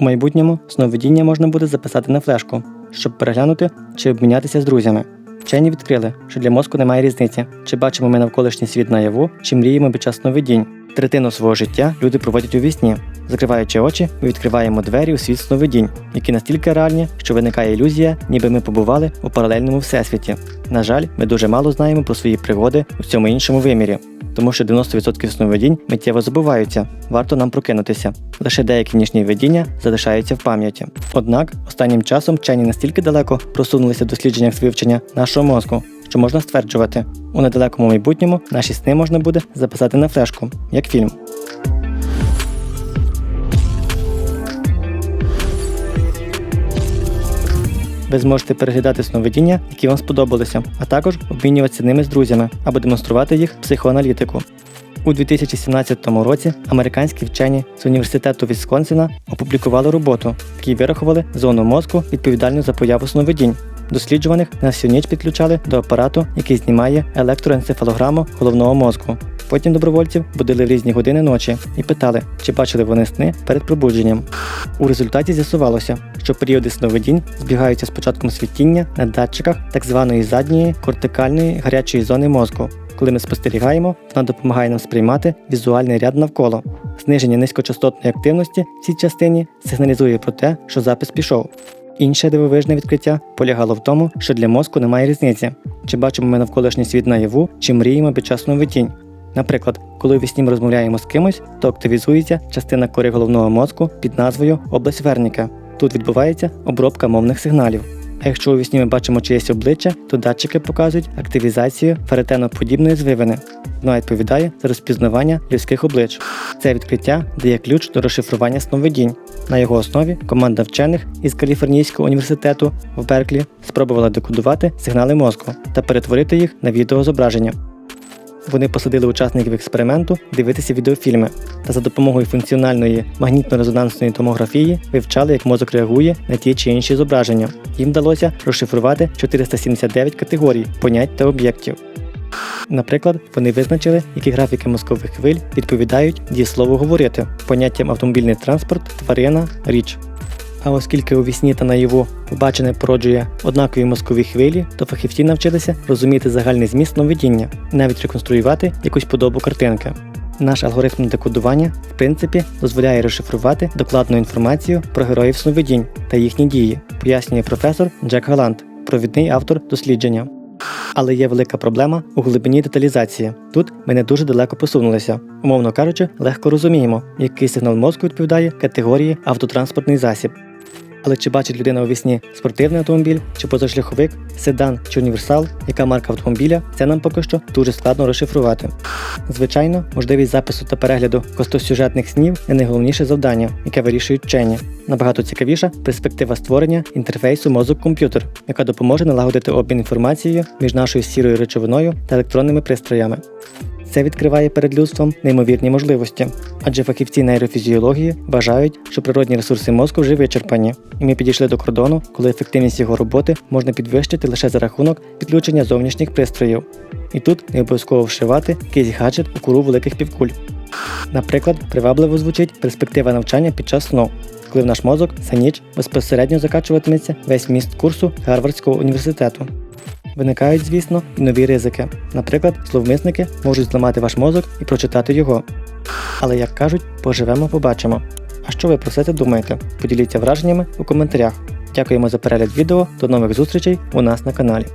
У майбутньому сновидіння можна буде записати на флешку, щоб переглянути чи обмінятися з друзями. Вчені відкрили, що для мозку немає різниці, чи бачимо ми навколишній світ наяву, чи мріємо під час сновидінь. Третину свого життя люди проводять у вісні. Закриваючи очі, ми відкриваємо двері у світ сновидінь, які настільки реальні, що виникає ілюзія, ніби ми побували у паралельному всесвіті. На жаль, ми дуже мало знаємо про свої пригоди у цьому іншому вимірі, тому що 90% сновидінь миттєво забуваються, варто нам прокинутися. Лише деякі нічні видіння залишаються в пам'яті. Однак, останнім часом вчені настільки далеко просунулися в дослідженнях вивчення нашого мозку, що можна стверджувати, у недалекому майбутньому наші сни можна буде записати на флешку, як фільм. Ви зможете переглядати сновидіння, які вам сподобалися, а також обмінюватися ними з друзями або демонструвати їх психоаналітику. У 2017 році американські вчені з університету Вісконсина опублікували роботу, в якій вирахували зону мозку, відповідальну за появу сновидінь. Досліджуваних на всю ніч підключали до апарату, який знімає електроенцефалограму головного мозку. Потім добровольців будили в різні години ночі і питали, чи бачили вони сни перед пробудженням. У результаті з'ясувалося, що періоди сновидінь збігаються з початком світіння на датчиках так званої задньої кортикальної гарячої зони мозку. Коли ми спостерігаємо, вона допомагає нам сприймати візуальний ряд навколо. Зниження низькочастотної активності в цій частині сигналізує про те, що запис пішов. Інше дивовижне відкриття полягало в тому, що для мозку немає різниці, чи бачимо ми навколишній світ наяву, чи мріємо під час сновидінь. Наприклад, коли у ми розмовляємо з кимось, то активізується частина кори головного мозку під назвою область Верніка. Тут відбувається обробка мовних сигналів. А якщо у вісні ми бачимо чиєсь обличчя, то датчики показують активізацію феретеноподібної звивини. Вона відповідає за розпізнавання людських облич. Це відкриття дає ключ до розшифрування сновидінь. На його основі команда вчених із Каліфорнійського університету в Берклі спробувала декодувати сигнали мозку та перетворити їх на відеозображення. Вони посадили учасників експерименту дивитися відеофільми та за допомогою функціональної магнітно-резонансної томографії вивчали, як мозок реагує на ті чи інші зображення. Їм вдалося розшифрувати 479 категорій, понять та об'єктів. Наприклад, вони визначили, які графіки мозкових хвиль відповідають дієслову говорити, поняттям автомобільний транспорт, тварина, річ. А оскільки у вісні та наяву побачене породжує однакові мозкові хвилі, то фахівці навчилися розуміти загальний зміст сновидіння навіть реконструювати якусь подобу картинки. Наш алгоритм декодування, в принципі, дозволяє розшифрувати докладну інформацію про героїв сновидінь та їхні дії, пояснює професор Джек Галант, провідний автор дослідження. Але є велика проблема у глибині деталізації. Тут ми не дуже далеко посунулися. Умовно кажучи, легко розуміємо, який сигнал мозку відповідає категорії автотранспортний засіб. Але чи бачить людина у вісні спортивний автомобіль, чи позашляховик, седан чи універсал, яка марка автомобіля, це нам поки що дуже складно розшифрувати. Звичайно, можливість запису та перегляду костосюжетних снів не найголовніше завдання, яке вирішують вчені. Набагато цікавіша перспектива створення інтерфейсу мозок-комп'ютер, яка допоможе налагодити обмін інформацією між нашою сірою речовиною та електронними пристроями. Це відкриває перед людством неймовірні можливості, адже фахівці нейрофізіології вважають, що природні ресурси мозку вже вичерпані, і ми підійшли до кордону, коли ефективність його роботи можна підвищити лише за рахунок підключення зовнішніх пристроїв. І тут не обов'язково вшивати якийсь гаджет у кору великих півкуль. Наприклад, привабливо звучить перспектива навчання під час сну, коли в наш мозок за ніч безпосередньо закачуватиметься весь міст курсу Гарвардського університету. Виникають, звісно, і нові ризики. Наприклад, зловмисники можуть зламати ваш мозок і прочитати його. Але як кажуть, поживемо, побачимо. А що ви про це думаєте? Поділіться враженнями у коментарях. Дякуємо за перегляд відео. До нових зустрічей у нас на каналі.